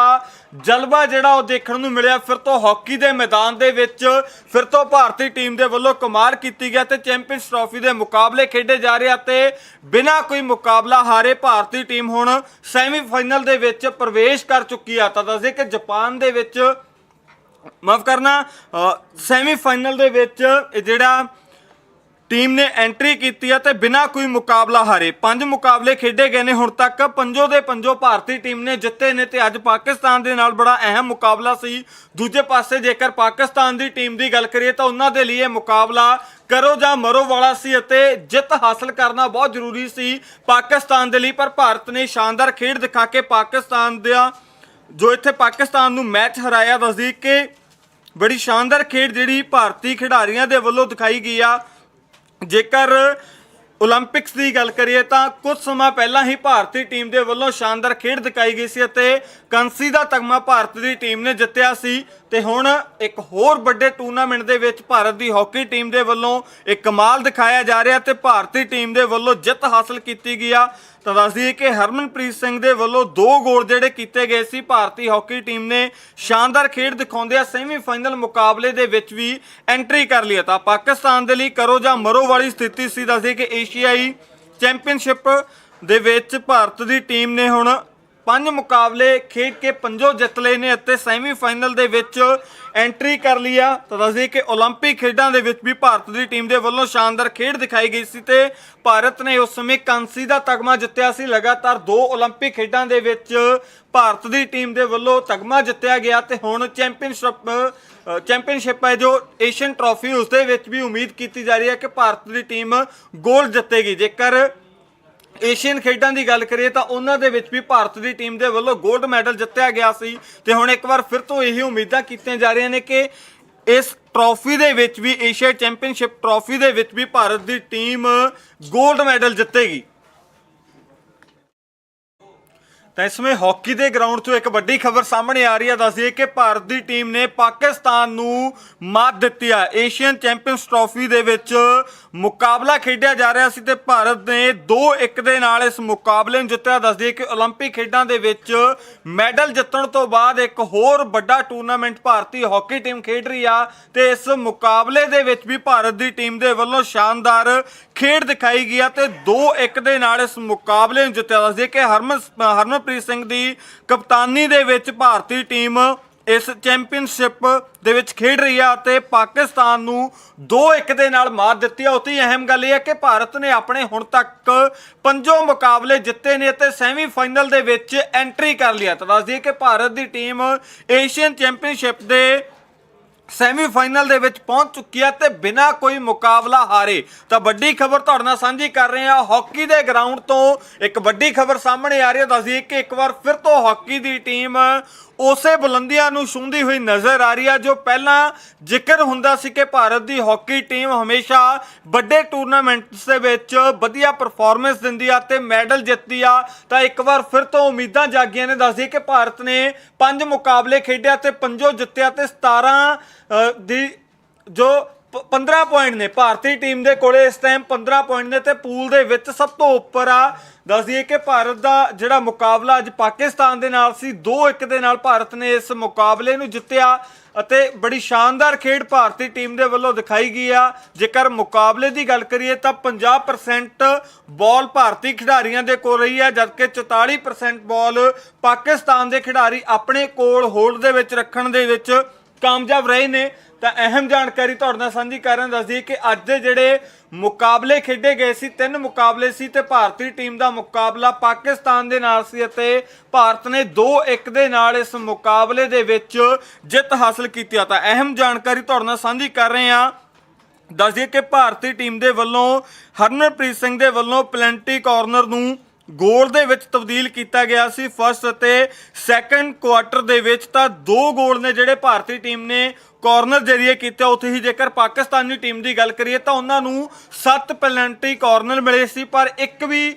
ਜਲਵਾ ਜਿਹੜਾ ਉਹ ਦੇਖਣ ਨੂੰ ਮਿਲਿਆ ਫਿਰ ਤੋਂ ਹਾਕੀ ਦੇ ਮੈਦਾਨ ਦੇ ਵਿੱਚ, ਫਿਰ ਤੋਂ ਭਾਰਤੀ ਟੀਮ ਦੇ ਵੱਲੋਂ ਕਮਾਲ ਕੀਤੀ ਗਿਆ ਤੇ ਚੈਂਪੀਅਨਸ ਟਰਾਫੀ ਦੇ ਮੁਕਾਬਲੇ ਖੇਡੇ ਜਾ ਰਹੇ ਆ ਤੇ ਬਿਨਾਂ ਕੋਈ ਮੁਕਾਬਲਾ ਹਾਰੇ ਭਾਰਤੀ ਟੀਮ ਹੁਣ ਸੈਮੀਫਾਈਨਲ ਦੇ ਵਿੱਚ ਪ੍ਰਵੇਸ਼ ਕਰ ਚੁੱਕੀ ਆ। ਤਾਂ ਦੱਸਦੇ ਕਿ ਜਾਪਾਨ ਦੇ ਵਿੱਚ, ਮਾਫ ਕਰਨਾ ਸੈਮੀਫਾਈਨਲ ਦੇ ਵਿੱਚ ਜਿਹੜਾ ਟੀਮ ਨੇ ਐਂਟਰੀ ਕੀਤੀ ਹੈ ਤੇ ਬਿਨਾਂ ਕੋਈ ਮੁਕਾਬਲਾ ਹਾਰੇ। ਪੰਜ ਮੁਕਾਬਲੇ ਖੇਡੇ ਗਏ ਨੇ ਹੁਣ ਤੱਕ। ਪੰਜੋ ਦੇ ਪੰਜੋ ਭਾਰਤੀ ਟੀਮ ਨੇ ਜਿੱਤੇ ਨੇ ਤੇ ਅੱਜ ਪਾਕਿਸਤਾਨ ਦੇ ਨਾਲ ਬੜਾ ਅਹਿਮ ਮੁਕਾਬਲਾ ਸੀ। ਦੂਜੇ ਪਾਸੇ ਜੇਕਰ ਪਾਕਿਸਤਾਨ ਦੀ ਟੀਮ ਦੀ ਗੱਲ ਕਰੀਏ ਤਾਂ ਉਹਨਾਂ ਦੇ ਲਈ ਇਹ ਮੁਕਾਬਲਾ ਕਰੋ ਜਾਂ ਮਰੋ ਵਾਲਾ ਸੀ ਅਤੇ ਜਿੱਤ ਹਾਸਲ ਕਰਨਾ ਬਹੁਤ ਜ਼ਰੂਰੀ ਸੀ ਪਾਕਿਸਤਾਨ ਦੇ ਲਈ। ਪਰ ਭਾਰਤ ਨੇ ਸ਼ਾਨਦਾਰ ਖੇਡ ਦਿਖਾ ਕੇ ਪਾਕਿਸਤਾਨ ਦਾ ਜੋ ਇੱਥੇ ਪਾਕਿਸਤਾਨ ਨੂੰ ਮੈਚ ਹਰਾਇਆ, ਦੱਸਦੀ ਕਿ ਬੜੀ ਸ਼ਾਨਦਾਰ ਖੇਡ ਜਿਹੜੀ ਭਾਰਤੀ ਖਿਡਾਰੀਆਂ ਦੇ ਵੱਲੋਂ ਦਿਖਾਈ ਗਈ ਆ। ਜੇਕਰ 올림픽ਸ ਦੀ ਗੱਲ ਕਰੀਏ ਤਾਂ ਕੁਝ ਸਮਾਂ ਪਹਿਲਾਂ ਹੀ ਭਾਰਤੀ ਟੀਮ ਦੇ ਵੱਲੋਂ ਸ਼ਾਨਦਾਰ ਖੇਡ ਦਿਖਾਈ ਗਈ ਸੀ ਅਤੇ ਕੰਸੀ ਦਾ ਤਗਮਾ ਭਾਰਤ ਦੀ ਟੀਮ ਨੇ ਜਿੱਤਿਆ ਸੀ। ਤੇ ਹੁਣ ਇੱਕ ਹੋਰ ਵੱਡੇ ਟੂਰਨਾਮੈਂਟ ਦੇ ਵਿੱਚ ਭਾਰਤ ਦੀ ਹਾਕੀ ਟੀਮ ਦੇ ਵੱਲੋਂ ਇੱਕ ਕਮਾਲ ਦਿਖਾਇਆ ਜਾ ਰਿਹਾ ਤੇ ਭਾਰਤੀ ਟੀਮ ਦੇ ਵੱਲੋਂ ਜਿੱਤ ਹਾਸਲ ਕੀਤੀ ਗਈ ਆ। ਤਾਂ ਦੱਸ ਦਈਏ ਕਿ ਹਰਮਨਪ੍ਰੀਤ ਸਿੰਘ ਦੇ ਵੱਲੋਂ ਦੋ ਗੋਲ ਜਿਹੜੇ ਕੀਤੇ ਗਏ ਸੀ ਭਾਰਤੀ ਹਾਕੀ ਟੀਮ ਨੇ। ਸ਼ਾਨਦਾਰ ਖੇਡ ਦਿਖਾਉਂਦਿਆਂ ਆ ਸੈਮੀਫਾਈਨਲ ਮੁਕਾਬਲੇ ਦੇ ਵਿੱਚ ਵੀ ਐਂਟਰੀ ਕਰ ਲਈ ਤਾਂ ਪਾਕਿਸਤਾਨ ਦੇ ਲਈ ਕਰੋ ਜਾਂ ਮਰੋ ਵਾਲੀ ਸਥਿਤੀ ਸੀ। ਦੱਸ ਕਿ ਏਸ਼ੀਆਈ ਚੈਂਪੀਅਨਸ਼ਿਪ ਦੇ ਵਿੱਚ ਭਾਰਤ ਦੀ ਟੀਮ ਨੇ ਹੁਣ ਪੰਜ ਮੁਕਾਬਲੇ ਖੇਡ ਕੇ ਪੰਜੋ ਜਿੱਤ ਲਏ ਨੇ ਅਤੇ ਸੈਮੀਫਾਈਨਲ ਦੇ ਵਿੱਚ ਐਂਟਰੀ ਕਰ ਲਈ ਆ ਤਾਂ ਦੱਸਦੇ ਕਿ 올림픽 ਖੇਡਾਂ ਦੇ ਵਿੱਚ ਵੀ ਭਾਰਤ ਦੀ ਟੀਮ ਦੇ ਵੱਲੋਂ ਸ਼ਾਨਦਾਰ ਖੇਡ ਦਿਖਾਈ ਗਈ ਸੀ ਤੇ ਭਾਰਤ ਨੇ ਉਸ ਸਮੇਂ ਕਾਂਸੀ ਦਾ ਤਗਮਾ ਜਿੱਤਿਆ ਸੀ ਲਗਾਤਾਰ ਦੋ 올림픽 ਖੇਡਾਂ ਦੇ ਵਿੱਚ ਭਾਰਤ ਦੀ ਟੀਮ ਦੇ ਵੱਲੋਂ ਤਗਮਾ ਜਿੱਤਿਆ ਗਿਆ ਤੇ ਹੁਣ ਚੈਂਪੀਅਨਸ਼ਿਪ ਅ, ਚੈਂਪੀਅਨਸ਼ਿਪ ਹੈ ਜੋ ਏਸ਼ੀਅਨ ਟਰਾਫੀ ਉਸ ਦੇ ਵਿੱਚ ਵੀ ਉਮੀਦ ਕੀਤੀ ਜਾ ਰਹੀ ਹੈ ਕਿ ਭਾਰਤ ਦੀ ਟੀਮ ਗੋਲਡ ਜਿੱਤੇਗੀ ਜੇਕਰ ਏਸ਼ੀਅਨ ਖੇਡਾਂ ਦੀ ਗੱਲ ਕਰੀਏ ਤਾਂ ਉਹਨਾਂ ਦੇ ਵਿੱਚ ਵੀ ਭਾਰਤ ਦੀ ਟੀਮ ਦੇ ਵੱਲੋਂ 골ਡ ਮੈਡਲ ਜਿੱਤਿਆ ਗਿਆ ਸੀ ਤੇ ਹੁਣ ਇੱਕ ਵਾਰ ਫਿਰ ਤੋਂ ਇਹੀ ਉਮੀਦਾਂ ਕੀਤੀਆਂ ਜਾ ਰਹੀਆਂ ਨੇ ਕਿ ਇਸ ਟਰੋਫੀ ਦੇ ਵਿੱਚ ਵੀ ਏਸ਼ੀਆ ਚੈਂਪੀਅਨਸ਼ਿਪ ਟਰੋਫੀ ਦੇ ਵਿੱਚ ਵੀ ਭਾਰਤ ਦੀ ਟੀਮ 골ਡ ਮੈਡਲ ਜਿੱਤੇਗੀ। ਤਾਂ ਇਸ ਸਮੇਂ ਹਾਕੀ ਦੇ ਗਰਾਊਂਡ ਤੋਂ ਇੱਕ ਵੱਡੀ ਖਬਰ ਸਾਹਮਣੇ ਆ ਰਹੀ ਹੈ, ਦੱਸਦੀ ਹੈ ਕਿ ਭਾਰਤ ਦੀ ਟੀਮ ਨੇ ਪਾਕਿਸਤਾਨ ਨੂੰ ਮਾਤ ਦਿੱਤੀ ਹੈ। ਏਸ਼ੀਅਨ ਚੈਂਪੀਅਨਸ ਟਰੋਫੀ ਦੇ ਵਿੱਚ ਮੁਕਾਬਲਾ ਖੇਡਿਆ ਜਾ ਰਿਹਾ ਸੀ ਤੇ ਭਾਰਤ ਨੇ 2-1 ਦੇ ਨਾਲ ਇਸ ਮੁਕਾਬਲੇ ਨੂੰ ਜਿੱਤਿਆ ਦੱਸਦੀ ਹੈ ਕਿ 올림픽 ਖੇਡਾਂ ਦੇ ਵਿੱਚ ਮੈਡਲ ਜਿੱਤਣ ਤੋਂ ਬਾਅਦ ਇੱਕ ਹੋਰ ਵੱਡਾ ਟੂਰਨਾਮੈਂਟ ਭਾਰਤੀ ਹਾਕੀ ਟੀਮ ਖੇਡ ਰਹੀ ਆ ਤੇ ਇਸ ਮੁਕਾਬਲੇ ਦੇ ਵਿੱਚ ਵੀ ਭਾਰਤ ਦੀ ਟੀਮ ਦੇ ਵੱਲੋਂ ਸ਼ਾਨਦਾਰ ਖੇਡ ਦਿਖਾਈ ਗਈ ਆ ਤੇ 2-1 ਦੇ ਨਾਲ ਇਸ ਮੁਕਾਬਲੇ ਨੂੰ ਜਿੱਤਿਆ ਦੱਸਦੀ ਹੈ ਕਿ ਹਰਮਨ ਹਰਮਨਪ੍ਰੀਤ ਸਿੰਘ ਦੀ ਕਪਤਾਨੀ ਦੇ ਵਿੱਚ ਭਾਰਤੀ ਟੀਮ ਇਸ ਚੈਂਪੀਅਨਸ਼ਿਪ ਦੇ ਵਿੱਚ ਖੇਡ ਰਹੀ ਆ ਅਤੇ ਪਾਕਿਸਤਾਨ ਨੂੰ 2-1 ਦੇ ਨਾਲ ਮਾਰ ਦਿੱਤੀ ਆ। ਉਤੀ ਅਹਿਮ ਗੱਲ ਇਹ ਹੈ ਕਿ ਭਾਰਤ ਨੇ ਆਪਣੇ ਹੁਣ ਤੱਕ ਪੰਜੋ ਮੁਕਾਬਲੇ ਜਿੱਤੇ ਨੇ ਤੇ ਸੈਮੀਫਾਈਨਲ ਦੇ ਵਿੱਚ ਐਂਟਰੀ ਕਰ ਲਿਆ ਤਾਂ ਦੱਸ ਦਈਏ ਕਿ ਭਾਰਤ ਦੀ ਟੀਮ ਏਸ਼ੀਅਨ ਚੈਂਪੀਅਨਸ਼ਿਪ ਦੇ ਸੈਮੀਫਾਈਨਲ ਦੇ ਵਿੱਚ ਪਹੁੰਚ ਚੁੱਕੀ ਹੈ ਤੇ ਬਿਨਾਂ ਕੋਈ ਮੁਕਾਬਲਾ ਹਾਰੇ। ਤਾਂ ਵੱਡੀ ਖਬਰ ਤੁਹਾਡੇ ਨਾਲ ਸਾਂਝੀ ਕਰ ਰਹੇ ਹਾਂ ਹਾਕੀ ਦੇ ਗਰਾਊਂਡ ਤੋਂ ਇੱਕ ਵੱਡੀ ਖਬਰ ਸਾਹਮਣੇ ਆ ਰਹੀ ਹੈ ਦੱਸਦੀ ਕਿ ਇੱਕ ਵਾਰ ਫਿਰ ਤੋਂ ਹਾਕੀ ਦੀ ਟੀਮ ਉਸੇ ਬੁਲੰਦੀਆਂ ਨੂੰ ਛੂੰਹਦੀ ਹੋਈ ਨਜ਼ਰ ਆ ਰਹੀ ਆ, ਜੋ ਪਹਿਲਾਂ ਜ਼ਿਕਰ ਹੁੰਦਾ ਸੀ ਕਿ ਭਾਰਤ ਦੀ ਹਾਕੀ ਟੀਮ ਹਮੇਸ਼ਾ ਵੱਡੇ ਟੂਰਨਾਮੈਂਟਸ ਦੇ ਵਿੱਚ ਵਧੀਆ ਪਰਫਾਰਮੈਂਸ ਦਿੰਦੀ ਆ ਤੇ ਮੈਡਲ ਜਿੱਤਦੀ ਆ। ਤਾਂ ਇੱਕ ਵਾਰ ਫਿਰ ਤੋਂ ਉਮੀਦਾਂ ਜਾਗੀਆਂ ਨੇ, ਦੱਸਦੀ ਕਿ ਭਾਰਤ ਨੇ ਪੰਜ ਮੁਕਾਬਲੇ ਖੇਡਿਆ ਤੇ ਪੰਜੋ ਜਿੱਤਿਆ ਤੇ 17 ਦੀ ਜੋ 15 ਪੁਆਇੰਟ ਨੇ। ਭਾਰਤੀ ਟੀਮ ਦੇ ਕੋਲੇ ਇਸ ਟਾਈਮ 15 ਪੁਆਇੰਟ ਨੇ ਤੇ ਪੂਲ ਦੇ ਵਿੱਚ ਸਭ ਤੋਂ ਉੱਪਰ ਆ। ਦੱਸ ਦਈਏ ਕਿ ਭਾਰਤ ਦਾ ਜਿਹੜਾ ਮੁਕਾਬਲਾ ਅੱਜ ਪਾਕਿਸਤਾਨ ਦੇ ਨਾਲ ਸੀ 2-1 ਦੇ ਨਾਲ ਭਾਰਤ ਨੇ ਇਸ ਮੁਕਾਬਲੇ ਨੂੰ ਜਿੱਤਿਆ ਅਤੇ ਬੜੀ ਸ਼ਾਨਦਾਰ ਖੇਡ ਭਾਰਤੀ ਟੀਮ ਦੇ ਵੱਲੋਂ ਦਿਖਾਈ ਗਈ ਆ। ਜੇਕਰ ਮੁਕਾਬਲੇ ਦੀ ਗੱਲ ਕਰੀਏ ਤਾਂ 50% ਬਾਲ ਭਾਰਤੀ ਖਿਡਾਰੀਆਂ ਦੇ ਕੋਲ ਰਹੀ ਹੈ ਜਦਕਿ 44% ਬਾਲ ਪਾਕਿਸਤਾਨ ਦੇ ਖਿਡਾਰੀ ਆਪਣੇ ਕੋਲ ਹੋਲਡ ਦੇ ਵਿੱਚ ਰੱਖਣ ਦੇ ਵਿੱਚ ਕਾਮਯਾਬ ਰਹੇ ਨੇ, ਤਾਂ ਅਹਿਮ ਜਾਣਕਾਰੀ ਤੁਹਾਡੇ ਨਾਲ ਸਾਂਝੀ ਕਰ ਰਹੇ ਦੱਸਦੀ ਕਿ ਅੱਜ ਦੇ ਜਿਹੜੇ ਮੁਕਾਬਲੇ ਖੇਡੇ ਗਏ ਸੀ, ਤਿੰਨ ਮੁਕਾਬਲੇ ਸੀ ਤੇ ਭਾਰਤੀ ਟੀਮ ਦਾ ਮੁਕਾਬਲਾ ਪਾਕਿਸਤਾਨ ਦੇ ਨਾਲ ਸੀ ਅਤੇ ਭਾਰਤ ਨੇ 2-1 ਦੇ ਨਾਲ ਇਸ ਮੁਕਾਬਲੇ ਦੇ ਵਿੱਚ ਜਿੱਤ ਹਾਸਲ ਕੀਤੀ ਆ। ਤਾਂ ਅਹਿਮ ਜਾਣਕਾਰੀ ਤੁਹਾਡੇ ਨਾਲ ਸਾਂਝੀ ਕਰ ਰਹੇ ਹਾਂ। ਦੱਸਦੀ ਕਿ ਭਾਰਤੀ ਟੀਮ ਦੇ ਵੱਲੋਂ ਹਰਨਪ੍ਰੀਤ ਸਿੰਘ ਦੇ ਵੱਲੋਂ ਪਲੈਂਟੀ ਕਾਰਨਰ ਨੂੰ ਗੋਲ ਦੇ ਵਿੱਚ ਤਬਦੀਲ ਕੀਤਾ ਗਿਆ ਸੀ ਫਸਟ ਅਤੇ ਸੈਕੰਡ ਕੁਆਟਰ ਦੇ ਵਿੱਚ ਤਾਂ ਦੋ ਗੋਲ ਨੇ ਜਿਹੜੇ ਭਾਰਤੀ ਟੀਮ ਨੇ ਕਾਰਨਰ ਜਰੀਏ ਕੀਤੇ। ਉੱਥੇ ਹੀ ਜੇਕਰ ਪਾਕਿਸਤਾਨੀ ਟੀਮ ਦੀ ਗੱਲ ਕਰੀਏ ਤਾਂ ਉਹਨਾਂ ਨੂੰ 7 ਪੈਨਲਟੀ ਕਾਰਨਰ ਮਿਲੇ ਸੀ, ਪਰ ਇੱਕ ਵੀ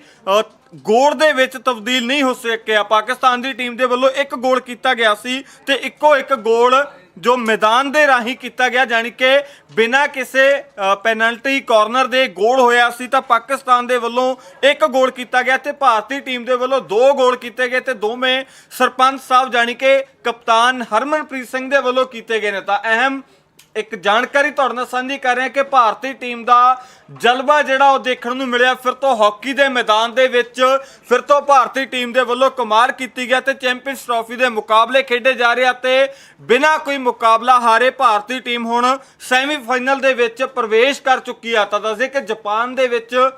ਗੋਲ ਦੇ ਵਿੱਚ ਤਬਦੀਲ ਨਹੀਂ ਹੋ ਸਕਿਆ। ਪਾਕਿਸਤਾਨ ਦੀ ਟੀਮ ਦੇ ਵੱਲੋਂ ਇੱਕ ਗੋਲ ਕੀਤਾ ਗਿਆ ਸੀ ਤੇ ਇੱਕੋ ਇੱਕ ਗੋਲ ਜੋ ਮੈਦਾਨ ਦੇ ਰਾਹੀਂ ਕੀਤਾ ਗਿਆ ਜਾਨੀ ਕਿ ਬਿਨਾਂ ਕਿਸੇ ਪੈਨਲਟੀ ਕਾਰਨਰ ਦੇ ਗੋਲ ਹੋਇਆ ਸੀ, ਤਾਂ ਪਾਕਿਸਤਾਨ ਦੇ ਵੱਲੋਂ ਇੱਕ ਗੋਲ ਕੀਤਾ ਗਿਆ ਤੇ ਭਾਰਤੀ ਟੀਮ ਦੇ ਵੱਲੋਂ ਦੋ ਗੋਲ ਕੀਤੇ ਗਏ ਤੇ ਦੋਵੇਂ ਸਰਪੰਚ ਸਾਹਿਬ ਜਾਨੀ ਕਿ ਕਪਤਾਨ ਹਰਮਨਪ੍ਰੀਤ ਸਿੰਘ ਦੇ ਵੱਲੋਂ ਕੀਤੇ ਗਏ ਨੇ। ਤਾਂ ਅਹਿਮ ਇੱਕ ਜਾਣਕਾਰੀ ਤੁਹਾਡੇ ਨਾਲ ਸਾਂਝੀ ਕਰ ਰਹੇ ਹਾਂ ਕਿ ਭਾਰਤੀ ਟੀਮ ਦਾ ਜਲਵਾ ਜਿਹੜਾ ਉਹ ਦੇਖਣ ਨੂੰ ਮਿਲਿਆ, ਫਿਰ ਤੋਂ ਹਾਕੀ ਦੇ ਮੈਦਾਨ ਦੇ ਵਿੱਚ, ਫਿਰ ਤੋਂ ਭਾਰਤੀ ਟੀਮ ਦੇ ਵੱਲੋਂ ਕਮਾਲ ਕੀਤੀ ਗਿਆ ਤੇ ਚੈਂਪੀਅਨਸ ਟਰਾਫੀ ਦੇ ਮੁਕਾਬਲੇ ਖੇਡੇ ਜਾ ਰਹੇ ਆ ਤੇ ਬਿਨਾਂ ਕੋਈ ਮੁਕਾਬਲਾ ਹਾਰੇ ਭਾਰਤੀ ਟੀਮ ਹੁਣ ਸੈਮੀਫਾਈਨਲ ਦੇ ਵਿੱਚ ਪ੍ਰਵੇਸ਼ ਕਰ ਚੁੱਕੀ ਆ। ਤਾਂ ਦੱਸਦੇ ਕਿ ਜਾਪਾਨ ਦੇ ਵਿੱਚ,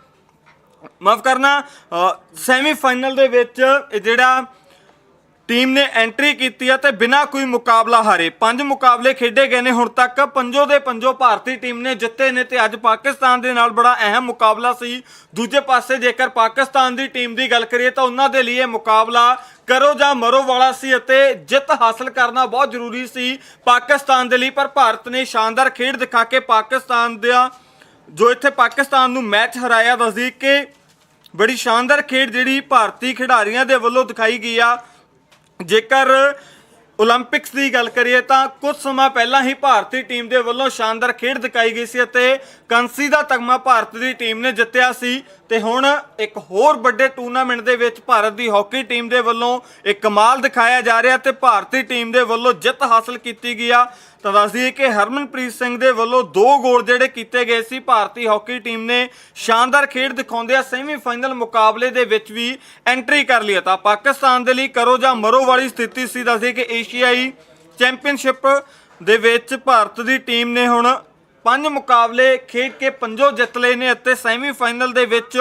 ਮਾਫ ਕਰਨਾ ਸੈਮੀਫਾਈਨਲ ਦੇ ਵਿੱਚ ਜਿਹੜਾ ਟੀਮ ਨੇ ਐਂਟਰੀ ਕੀਤੀ ਹੈ ਤੇ ਬਿਨਾਂ ਕੋਈ ਮੁਕਾਬਲਾ ਹਾਰੇ। ਪੰਜ ਮੁਕਾਬਲੇ ਖੇਡੇ ਗਏ ਨੇ। ਹੁਣ ਤੱਕ ਪੰਜੋ ਦੇ ਪੰਜੋ ਭਾਰਤੀ ਟੀਮ ਨੇ ਜਿੱਤੇ ਨੇ ਤੇ ਅੱਜ ਪਾਕਿਸਤਾਨ ਦੇ ਨਾਲ ਬੜਾ ਅਹਿਮ ਮੁਕਾਬਲਾ ਸੀ। ਦੂਜੇ ਪਾਸੇ ਜੇਕਰ ਪਾਕਿਸਤਾਨ ਦੀ ਟੀਮ ਦੀ ਗੱਲ ਕਰੀਏ ਤਾਂ ਉਹਨਾਂ ਦੇ ਲਈ ਇਹ ਮੁਕਾਬਲਾ ਕਰੋ ਜਾਂ ਮਰੋ ਵਾਲਾ ਸੀ ਅਤੇ ਜਿੱਤ ਹਾਸਲ ਕਰਨਾ ਬਹੁਤ ਜ਼ਰੂਰੀ ਸੀ ਪਾਕਿਸਤਾਨ ਦੇ ਲਈ। ਪਰ ਭਾਰਤ ਨੇ ਸ਼ਾਨਦਾਰ ਖੇਡ ਦਿਖਾ ਕੇ ਪਾਕਿਸਤਾਨ ਦਾ ਜੋ ਇੱਥੇ ਪਾਕਿਸਤਾਨ ਨੂੰ ਮੈਚ ਹਰਾਇਆ, ਦੱਸਦੀ ਕਿ ਬੜੀ ਸ਼ਾਨਦਾਰ ਖੇਡ ਜਿਹੜੀ ਭਾਰਤੀ ਖਿਡਾਰੀਆਂ ਦੇ ਵੱਲੋਂ ਦਿਖਾਈ ਗਈ ਆ। ਜੇਕਰ 올림픽ਸ ਦੀ ਗੱਲ ਕਰੀਏ ਤਾਂ ਕੁਝ ਸਮਾਂ ਪਹਿਲਾਂ ਹੀ ਭਾਰਤੀ ਟੀਮ ਦੇ ਵੱਲੋਂ ਸ਼ਾਨਦਾਰ ਖੇਡ ਦਿਖਾਈ ਗਈ ਸੀ ਅਤੇ ਕੰਸੀ ਦਾ ਤਗਮਾ ਭਾਰਤ ਦੀ ਟੀਮ ਨੇ ਜਿੱਤਿਆ ਸੀ। ਤੇ ਹੁਣ ਇੱਕ ਹੋਰ ਵੱਡੇ ਟੂਰਨਾਮੈਂਟ ਦੇ ਵਿੱਚ ਭਾਰਤ ਦੀ ਹਾਕੀ ਟੀਮ ਦੇ ਵੱਲੋਂ ਇੱਕ ਕਮਾਲ ਦਿਖਾਇਆ ਜਾ ਰਿਹਾ ਤੇ ਭਾਰਤੀ ਟੀਮ ਦੇ ਵੱਲੋਂ ਜਿੱਤ ਹਾਸਲ ਕੀਤੀ ਗਈ ਆ। ਤਾਂ ਦੱਸ ਦਈਏ ਕਿ ਹਰਮਨਪ੍ਰੀਤ ਸਿੰਘ ਦੇ ਵੱਲੋਂ ਦੋ ਗੋਲ ਜਿਹੜੇ ਕੀਤੇ ਗਏ ਸੀ। ਭਾਰਤੀ ਹਾਕੀ ਟੀਮ ਨੇ ਸ਼ਾਨਦਾਰ ਖੇਡ ਦਿਖਾਉਂਦੇ ਆ। ਸੈਮੀਫਾਈਨਲ ਮੁਕਾਬਲੇ ਦੇ ਵਿੱਚ ਵੀ ਐਂਟਰੀ ਕਰ ਲਈ ਤਾਂ ਪਾਕਿਸਤਾਨ ਦੇ ਲਈ ਕਰੋ ਜਾਂ ਮਰੋ ਵਾਲੀ ਸਥਿਤੀ ਸੀ। ਦੱਸਦੇ ਕਿ ਏਸ਼ੀਆਈ ਚੈਂਪੀਅਨਸ਼ਿਪ ਦੇ ਵਿੱਚ ਭਾਰਤ ਦੀ ਟੀਮ ਨੇ ਹੁਣ ਪੰਜ ਮੁਕਾਬਲੇ ਖੇਡ ਕੇ ਪੰਜੋ ਜਿੱਤ ਲਏ ਨੇ ਅਤੇ ਸੈਮੀਫਾਈਨਲ ਦੇ ਵਿੱਚ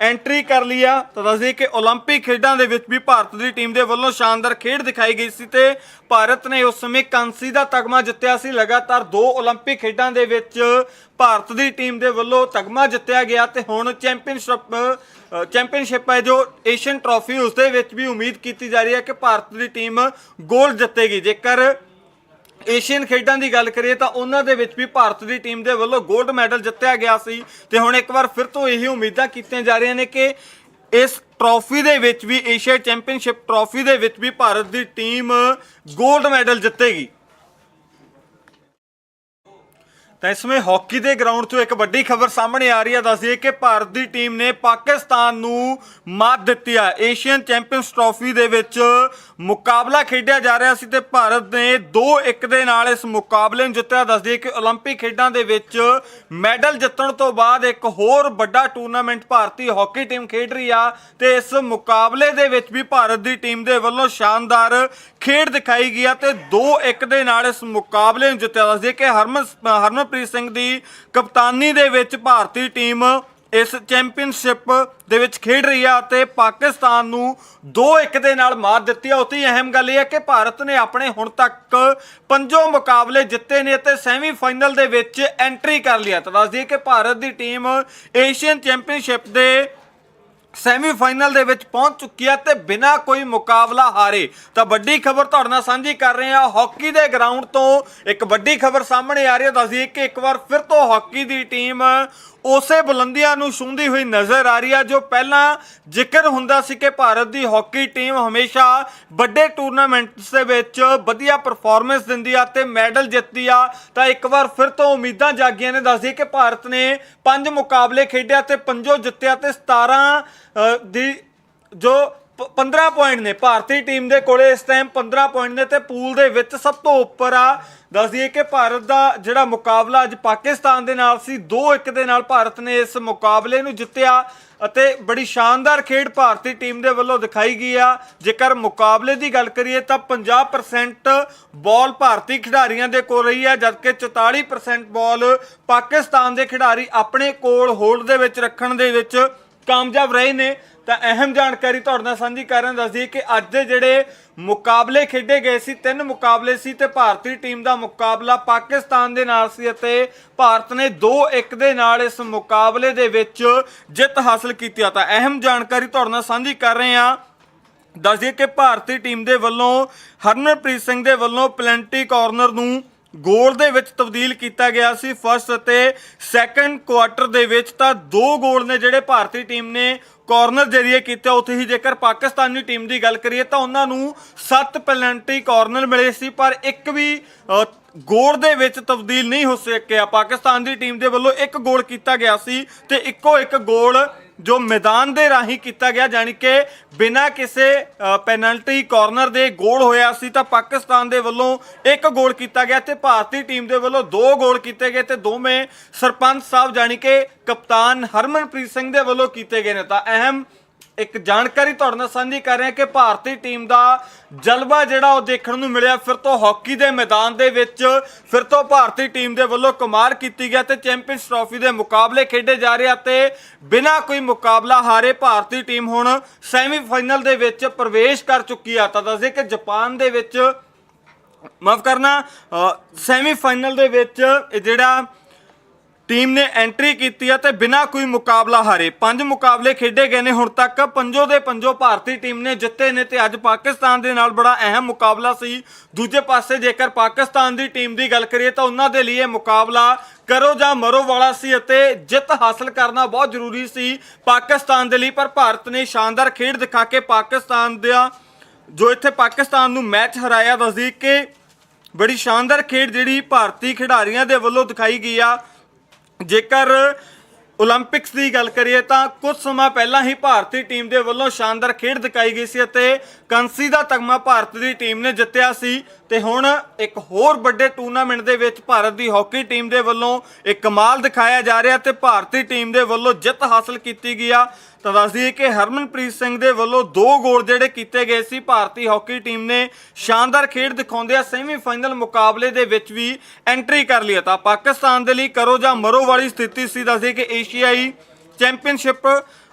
ਐਂਟਰੀ ਕਰ ਲਈ ਆ ਤਾਂ ਦੱਸਦੇ ਕਿ 올림픽 ਖੇਡਾਂ ਦੇ ਵਿੱਚ ਵੀ ਭਾਰਤ ਦੀ ਟੀਮ ਦੇ ਵੱਲੋਂ ਸ਼ਾਨਦਾਰ ਖੇਡ ਦਿਖਾਈ ਗਈ ਸੀ ਤੇ ਭਾਰਤ ਨੇ ਉਸ ਸਮੇਂ ਕਾਂਸੀ ਦਾ ਤਗਮਾ ਜਿੱਤਿਆ ਸੀ ਲਗਾਤਾਰ ਦੋ 올림픽 ਖੇਡਾਂ ਦੇ ਵਿੱਚ ਭਾਰਤ ਦੀ ਟੀਮ ਦੇ ਵੱਲੋਂ ਤਗਮਾ ਜਿੱਤਿਆ ਗਿਆ ਤੇ ਹੁਣ ਚੈਂਪੀਅਨਸ਼ਿਪ ਅ, ਚੈਂਪੀਅਨਸ਼ਿਪ ਹੈ ਜੋ ਏਸ਼ੀਅਨ ਟਰਾਫੀ ਉਸ ਦੇ ਵਿੱਚ ਵੀ ਉਮੀਦ ਕੀਤੀ ਜਾ ਰਹੀ ਹੈ ਕਿ ਭਾਰਤ ਦੀ ਟੀਮ ਗੋਲਡ ਜਿੱਤੇਗੀ ਜੇਕਰ ਏਸ਼ੀਅਨ ਖੇਡਾਂ ਦੀ ਗੱਲ ਕਰੀਏ ਤਾਂ ਉਹਨਾਂ ਦੇ ਵਿੱਚ ਵੀ ਭਾਰਤ ਦੀ ਟੀਮ ਦੇ ਵੱਲੋਂ 골ਡ ਮੈਡਲ ਜਿੱਤਿਆ ਗਿਆ ਸੀ ਤੇ ਹੁਣ ਇੱਕ ਵਾਰ ਫਿਰ ਤੋਂ ਇਹੀ ਉਮੀਦਾਂ ਕੀਤੀਆਂ ਜਾ ਰਹੀਆਂ ਨੇ ਕਿ ਇਸ ਟਰੋਫੀ ਦੇ ਵਿੱਚ ਵੀ ਏਸ਼ੀਆ ਚੈਂਪੀਅਨਸ਼ਿਪ ਟਰੋਫੀ ਦੇ ਵਿੱਚ ਵੀ ਭਾਰਤ ਦੀ ਟੀਮ 골ਡ ਮੈਡਲ ਜਿੱਤੇਗੀ। ਤਾਂ ਇਸ ਸਮੇਂ ਹਾਕੀ ਦੇ ਗਰਾਊਂਡ ਤੋਂ ਇੱਕ ਵੱਡੀ ਖਬਰ ਸਾਹਮਣੇ ਆ ਰਹੀ ਹੈ ਦੱਸਦੀ ਹੈ ਕਿ ਭਾਰਤ ਦੀ ਟੀਮ ਨੇ ਪਾਕਿਸਤਾਨ ਨੂੰ ਮਾਤ ਦਿੱਤੀ ਹੈ ਏਸ਼ੀਅਨ ਚੈਂਪੀਅਨਸ ਟਰੋਫੀ ਦੇ ਵਿੱਚ ਮੁਕਾਬਲਾ ਖੇਡਿਆ ਜਾ ਰਿਹਾ ਸੀ ਤੇ ਭਾਰਤ ਨੇ 2-1 ਦੇ ਨਾਲ ਇਸ ਮੁਕਾਬਲੇ ਨੂੰ ਜਿੱਤਿਆ ਦੱਸਦੀ ਹੈ ਕਿ 올림픽 ਖੇਡਾਂ ਦੇ ਵਿੱਚ ਮੈਡਲ ਜਿੱਤਣ ਤੋਂ ਬਾਅਦ ਇੱਕ ਹੋਰ ਵੱਡਾ ਟੂਰਨਾਮੈਂਟ ਭਾਰਤੀ ਹਾਕੀ ਟੀਮ ਖੇਡ ਰਹੀ ਆ ਤੇ ਇਸ ਮੁਕਾਬਲੇ ਦੇ ਵਿੱਚ ਵੀ ਭਾਰਤ ਦੀ ਟੀਮ ਦੇ ਵੱਲੋਂ ਸ਼ਾਨਦਾਰ ਖੇਡ ਦਿਖਾਈ ਗਈ ਆ ਤੇ 2-1 ਦੇ ਨਾਲ ਇਸ ਮੁਕਾਬਲੇ ਨੂੰ ਜਿੱਤਿਆ ਦੱਸਦੀ ਹੈ ਕਿ ਹਰਮਨ ਹਰਮਨਪ੍ਰੀਤ ਸਿੰਘ ਦੀ ਕਪਤਾਨੀ ਦੇ ਵਿੱਚ ਭਾਰਤੀ ਟੀਮ ਇਸ ਚੈਂਪੀਅਨਸ਼ਿਪ ਦੇ ਵਿੱਚ ਖੇਡ ਰਹੀ ਆ ਤੇ ਪਾਕਿਸਤਾਨ ਨੂੰ 2-1 ਦੇ ਨਾਲ ਮਾਰ ਦਿੱਤੀ ਆ। ਉਤੇ ਅਹਿਮ ਗੱਲ ਇਹ ਹੈ ਕਿ ਭਾਰਤ ਨੇ ਆਪਣੇ ਹੁਣ ਤੱਕ ਪੰਜੋ ਮੁਕਾਬਲੇ ਜਿੱਤੇ ਨੇ ਤੇ ਸੈਮੀਫਾਈਨਲ ਦੇ ਵਿੱਚ ਐਂਟਰੀ ਕਰ ਲਿਆ ਤਾਂ ਦੱਸ ਦਈਏ ਕਿ ਭਾਰਤ ਦੀ ਟੀਮ ਏਸ਼ੀਅਨ ਚੈਂਪੀਅਨਸ਼ਿਪ ਦੇ ਸੈਮੀਫਾਈਨਲ ਦੇ ਵਿੱਚ ਪਹੁੰਚ ਚੁੱਕੀ ਹੈ ਤੇ ਬਿਨਾਂ ਕੋਈ ਮੁਕਾਬਲਾ ਹਾਰੇ। ਤਾਂ ਵੱਡੀ ਖਬਰ ਤੁਹਾਡੇ ਨਾਲ ਸਾਂਝੀ ਕਰ ਰਹੇ ਹਾਂ ਹਾਕੀ ਦੇ ਗਰਾਊਂਡ ਤੋਂ ਇੱਕ ਵੱਡੀ ਖਬਰ ਸਾਹਮਣੇ ਆ ਰਹੀ ਹੈ ਦੱਸਦੀ ਕਿ ਇੱਕ ਵਾਰ ਫਿਰ ਤੋਂ ਹਾਕੀ ਦੀ ਟੀਮ ਉਸੇ ਬੁਲੰਦੀਆਂ ਨੂੰ ਛੂੰਹਦੀ ਹੋਈ ਨਜ਼ਰ ਆ ਰਹੀ ਆ, ਜੋ ਪਹਿਲਾਂ ਜ਼ਿਕਰ ਹੁੰਦਾ ਸੀ ਕਿ ਭਾਰਤ ਦੀ ਹਾਕੀ ਟੀਮ ਹਮੇਸ਼ਾ ਵੱਡੇ ਟੂਰਨਾਮੈਂਟਸ ਦੇ ਵਿੱਚ ਵਧੀਆ ਪਰਫਾਰਮੈਂਸ ਦਿੰਦੀ ਆ ਤੇ ਮੈਡਲ ਜਿੱਤਦੀ ਆ। ਤਾਂ ਇੱਕ ਵਾਰ ਫਿਰ ਤੋਂ ਉਮੀਦਾਂ ਜਾਗੀਆਂ ਨੇ, ਦੱਸਦੀ ਕਿ ਭਾਰਤ ਨੇ ਪੰਜ ਮੁਕਾਬਲੇ ਖੇਡਿਆ ਤੇ ਪੰਜੋ ਜਿੱਤਿਆ ਤੇ 17 ਦੀ ਜੋ 15 ਪੁਆਇੰਟ ਨੇ। ਭਾਰਤੀ ਟੀਮ ਦੇ ਕੋਲੇ ਇਸ ਟਾਈਮ 15 ਪੁਆਇੰਟ ਨੇ ਤੇ ਪੂਲ ਦੇ ਵਿੱਚ ਸਭ ਤੋਂ ਉੱਪਰ ਆ। ਦੱਸ ਦਈਏ ਕਿ ਭਾਰਤ ਦਾ ਜਿਹੜਾ ਮੁਕਾਬਲਾ ਅੱਜ ਪਾਕਿਸਤਾਨ ਦੇ ਨਾਲ ਸੀ 2-1 ਦੇ ਨਾਲ ਭਾਰਤ ਨੇ ਇਸ ਮੁਕਾਬਲੇ ਨੂੰ ਜਿੱਤਿਆ ਅਤੇ ਬੜੀ ਸ਼ਾਨਦਾਰ ਖੇਡ ਭਾਰਤੀ ਟੀਮ ਦੇ ਵੱਲੋਂ ਦਿਖਾਈ ਗਈ ਆ। ਜੇਕਰ ਮੁਕਾਬਲੇ ਦੀ ਗੱਲ ਕਰੀਏ ਤਾਂ 50% ਬਾਲ ਭਾਰਤੀ ਖਿਡਾਰੀਆਂ ਦੇ ਕੋਲ ਰਹੀ ਹੈ ਜਦਕਿ 44% ਬਾਲ ਪਾਕਿਸਤਾਨ ਦੇ ਖਿਡਾਰੀ ਆਪਣੇ ਕੋਲ ਹੋਲਡ ਦੇ ਵਿੱਚ ਰੱਖਣ ਦੇ ਵਿੱਚ ਕਾਮਯਾਬ ਰਹੇ ਨੇ, ਤਾਂ ਅਹਿਮ ਜਾਣਕਾਰੀ ਤੁਹਾਡੇ ਨਾਲ ਸਾਂਝੀ ਕਰ ਰਹੇ ਦੱਸਦੀ ਕਿ ਅੱਜ ਦੇ ਜਿਹੜੇ ਮੁਕਾਬਲੇ ਖੇਡੇ ਗਏ ਸੀ, ਤਿੰਨ ਮੁਕਾਬਲੇ ਸੀ ਤੇ ਭਾਰਤੀ ਟੀਮ ਦਾ ਮੁਕਾਬਲਾ ਪਾਕਿਸਤਾਨ ਦੇ ਨਾਲ ਸੀ ਅਤੇ ਭਾਰਤ ਨੇ 2-1 ਦੇ ਨਾਲ ਇਸ ਮੁਕਾਬਲੇ ਦੇ ਵਿੱਚ ਜਿੱਤ ਹਾਸਲ ਕੀਤੀ ਆ। ਤਾਂ ਅਹਿਮ ਜਾਣਕਾਰੀ ਤੁਹਾਡੇ ਨਾਲ ਸਾਂਝੀ ਕਰ ਰਹੇ ਹਾਂ। ਦੱਸਦੀ ਕਿ ਭਾਰਤੀ ਟੀਮ ਦੇ ਵੱਲੋਂ ਹਰਮਨਪ੍ਰੀਤ ਸਿੰਘ ਦੇ ਵੱਲੋਂ ਪਲੈਂਟੀ ਕਾਰਨਰ ਨੂੰ ਗੋਲ ਦੇ ਵਿੱਚ ਤਬਦੀਲ ਕੀਤਾ ਗਿਆ ਸੀ ਫਸਟ ਅਤੇ ਸੈਕੰਡ ਕੁਆਟਰ ਦੇ ਵਿੱਚ ਤਾਂ ਦੋ ਗੋਲ ਨੇ ਜਿਹੜੇ ਭਾਰਤੀ ਟੀਮ ਨੇ ਕਾਰਨਰ ਜਰੀਏ ਕੀਤੇ। ਉੱਥੇ ਹੀ ਜੇਕਰ ਪਾਕਿਸਤਾਨੀ ਟੀਮ ਦੀ ਗੱਲ ਕਰੀਏ ਤਾਂ ਉਹਨਾਂ ਨੂੰ 7 ਪੈਨਲਟੀ ਕਾਰਨਰ ਮਿਲੇ ਸੀ, ਪਰ ਇੱਕ ਵੀ ਗੋਲ ਦੇ ਵਿੱਚ ਤਬਦੀਲ ਨਹੀਂ ਹੋ ਸਕਿਆ। ਪਾਕਿਸਤਾਨ ਦੀ ਟੀਮ ਦੇ ਵੱਲੋਂ ਇੱਕ ਗੋਲ ਕੀਤਾ ਗਿਆ ਸੀ ਤੇ ਇੱਕੋ ਇੱਕ ਗੋਲ ਜੋ ਮੈਦਾਨ ਦੇ ਰਾਹੀਂ ਕੀਤਾ ਗਿਆ, ਜਾਣੀ ਕਿ ਬਿਨਾਂ ਕਿਸੇ ਪੈਨਲਟੀ ਕਾਰਨਰ ਦੇ ਗੋਲ ਹੋਇਆ ਸੀ, ਤਾਂ ਪਾਕਿਸਤਾਨ ਦੇ ਵੱਲੋਂ ਇੱਕ ਗੋਲ ਕੀਤਾ ਗਿਆ ਤੇ ਭਾਰਤੀ ਟੀਮ ਦੇ ਵੱਲੋਂ ਦੋ ਗੋਲ ਕੀਤੇ ਗਏ ਤੇ ਦੋਵੇਂ ਸਰਪੰਚ ਸਾਹਿਬ, ਜਾਣੀ ਕਿ ਕਪਤਾਨ ਹਰਮਨਪ੍ਰੀਤ ਸਿੰਘ ਦੇ ਵੱਲੋਂ ਕੀਤੇ ਗਏ ਨੇ। ਤਾਂ ਅਹਿਮ ਇੱਕ ਜਾਣਕਾਰੀ ਤੁਹਾਡੇ ਨਾਲ ਸਾਂਝੀ ਕਰ ਰਿਹਾ ਕਿ ਭਾਰਤੀ ਟੀਮ ਦਾ ਜਲਵਾ ਜਿਹੜਾ ਉਹ ਦੇਖਣ ਨੂੰ ਮਿਲਿਆ। ਫਿਰ ਤੋਂ ਹਾਕੀ ਦੇ ਮੈਦਾਨ ਦੇ ਵਿੱਚ ਫਿਰ ਤੋਂ ਭਾਰਤੀ ਟੀਮ ਦੇ ਵੱਲੋਂ ਕਮਾਲ ਕੀਤੀ ਗਿਆ ਤੇ ਚੈਂਪੀਅਨਸ ਟਰਾਫੀ ਦੇ ਮੁਕਾਬਲੇ ਖੇਡੇ ਜਾ ਰਹੇ ਆ ਤੇ ਬਿਨਾਂ ਕੋਈ ਮੁਕਾਬਲਾ ਹਾਰੇ ਭਾਰਤੀ ਟੀਮ ਹੁਣ ਸੈਮੀਫਾਈਨਲ ਦੇ ਵਿੱਚ ਪ੍ਰਵੇਸ਼ ਕਰ ਚੁੱਕੀ ਆ। ਤਾਂ ਦੱਸਦੇ ਕਿ ਜਾਪਾਨ ਦੇ ਵਿੱਚ, ਮਾਫ ਕਰਨਾ ਸੈਮੀਫਾਈਨਲ ਦੇ ਵਿੱਚ ਇਹ ਜਿਹੜਾ ਟੀਮ ਨੇ ਐਂਟਰੀ ਕੀਤੀ ਹੈ ਤੇ ਬਿਨਾਂ ਕੋਈ ਮੁਕਾਬਲਾ ਹਾਰੇ। ਪੰਜ ਮੁਕਾਬਲੇ ਖੇਡੇ ਗਏ ਨੇ, ਹੁਣ ਤੱਕ ਪੰਜੋ ਦੇ ਪੰਜੋ ਭਾਰਤੀ ਟੀਮ ਨੇ ਜਿੱਤੇ ਨੇ ਤੇ ਅੱਜ ਪਾਕਿਸਤਾਨ ਦੇ ਨਾਲ ਬੜਾ ਅਹਿਮ ਮੁਕਾਬਲਾ ਸੀ। ਦੂਜੇ ਪਾਸੇ ਜੇਕਰ ਪਾਕਿਸਤਾਨ ਦੀ ਟੀਮ ਦੀ ਗੱਲ ਕਰੀਏ ਤਾਂ ਉਹਨਾਂ ਦੇ ਲਈ ਇਹ ਮੁਕਾਬਲਾ ਕਰੋ ਜਾਂ ਮਰੋ ਵਾਲਾ ਸੀ ਅਤੇ ਜਿੱਤ ਹਾਸਲ ਕਰਨਾ ਬਹੁਤ ਜ਼ਰੂਰੀ ਸੀ ਪਾਕਿਸਤਾਨ ਦੇ ਲਈ। ਪਰ ਭਾਰਤ ਨੇ ਸ਼ਾਨਦਾਰ ਖੇਡ ਦਿਖਾ ਕੇ ਪਾਕਿਸਤਾਨ ਦਾ ਜੋ ਇੱਥੇ ਪਾਕਿਸਤਾਨ ਨੂੰ ਮੈਚ ਹਰਾਇਆ, ਦੱਸਦੀ ਕਿ ਬੜੀ ਸ਼ਾਨਦਾਰ ਖੇਡ ਜਿਹੜੀ ਭਾਰਤੀ ਖਿਡਾਰੀਆਂ ਦੇ ਵੱਲੋਂ ਦਿਖਾਈ ਗਈ ਆ। ਜੇਕਰ 올림픽ਸ ਦੀ ਗੱਲ ਕਰੀਏ ਤਾਂ ਕੁਝ ਸਮਾਂ ਪਹਿਲਾਂ ਹੀ ਭਾਰਤੀ ਟੀਮ ਦੇ ਵੱਲੋਂ ਸ਼ਾਨਦਾਰ ਖੇਡ ਦਿਖਾਈ ਗਈ ਸੀ ਅਤੇ ਕੰਸੀ ਦਾ ਤਗਮਾ ਭਾਰਤ ਦੀ ਟੀਮ ਨੇ ਜਿੱਤਿਆ ਸੀ ਤੇ ਹੁਣ ਇੱਕ ਹੋਰ ਵੱਡੇ ਟੂਰਨਾਮੈਂਟ ਦੇ ਵਿੱਚ ਭਾਰਤ ਦੀ ਹਾਕੀ ਟੀਮ ਦੇ ਵੱਲੋਂ ਇੱਕ ਕਮਾਲ ਦਿਖਾਇਆ ਜਾ ਰਿਹਾ ਤੇ ਭਾਰਤੀ ਟੀਮ ਦੇ ਵੱਲੋਂ ਜਿੱਤ ਹਾਸਲ ਕੀਤੀ ਗਈ ਆ। ਤਾਂ ਦੱਸਦੀ ਕਿ ਹਰਮਨਪ੍ਰੀਤ ਸਿੰਘ ਦੇ ਵੱਲੋਂ ਦੋ ਗੋਲ ਜਿਹੜੇ ਕੀਤੇ ਗਏ ਸੀ ਭਾਰਤੀ ਹਾਕੀ ਟੀਮ ਨੇ। ਸ਼ਾਨਦਾਰ ਖੇਡ ਦਿਖਾਉਂਦਿਆਂ ਆ ਸੈਮੀਫਾਈਨਲ ਮੁਕਾਬਲੇ ਦੇ ਵਿੱਚ ਵੀ ਐਂਟਰੀ ਕਰ ਲਈ ਤਾਂ ਪਾਕਿਸਤਾਨ ਦੇ ਲਈ ਕਰੋ ਜਾਂ ਮਰੋ ਵਾਲੀ ਸਥਿਤੀ ਸੀ। ਦੱਸਦੀ ਕਿ ਏਸ਼ੀਆਈ ਚੈਂਪੀਅਨਸ਼ਿਪ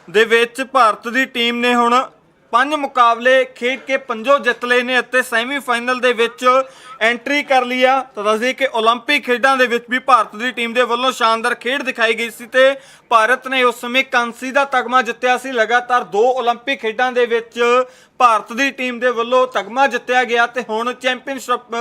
ਦੇ ਵਿੱਚ ਭਾਰਤ ਦੀ ਟੀਮ ਨੇ ਹੁਣ ਪੰਜ ਮੁਕਾਬਲੇ ਖੇਡ ਕੇ ਪੰਜੋ ਜਿੱਤ ਲਏ ਨੇ ਅਤੇ ਸੈਮੀਫਾਈਨਲ ਦੇ ਵਿੱਚ ਐਂਟਰੀ ਕਰ ਲਈ ਆ ਤਾਂ ਦੱਸਦੇ ਕਿ 올림픽 ਖੇਡਾਂ ਦੇ ਵਿੱਚ ਵੀ ਭਾਰਤ ਦੀ ਟੀਮ ਦੇ ਵੱਲੋਂ ਸ਼ਾਨਦਾਰ ਖੇਡ ਦਿਖਾਈ ਗਈ ਸੀ ਤੇ ਭਾਰਤ ਨੇ ਉਸ ਸਮੇਂ ਕਾਂਸੀ ਦਾ ਤਗਮਾ ਜਿੱਤਿਆ ਸੀ ਲਗਾਤਾਰ ਦੋ 올림픽 ਖੇਡਾਂ ਦੇ ਵਿੱਚ ਭਾਰਤ ਦੀ ਟੀਮ ਦੇ ਵੱਲੋਂ ਤਗਮਾ ਜਿੱਤਿਆ ਗਿਆ ਤੇ ਹੁਣ ਚੈਂਪੀਅਨਸ਼ਿਪ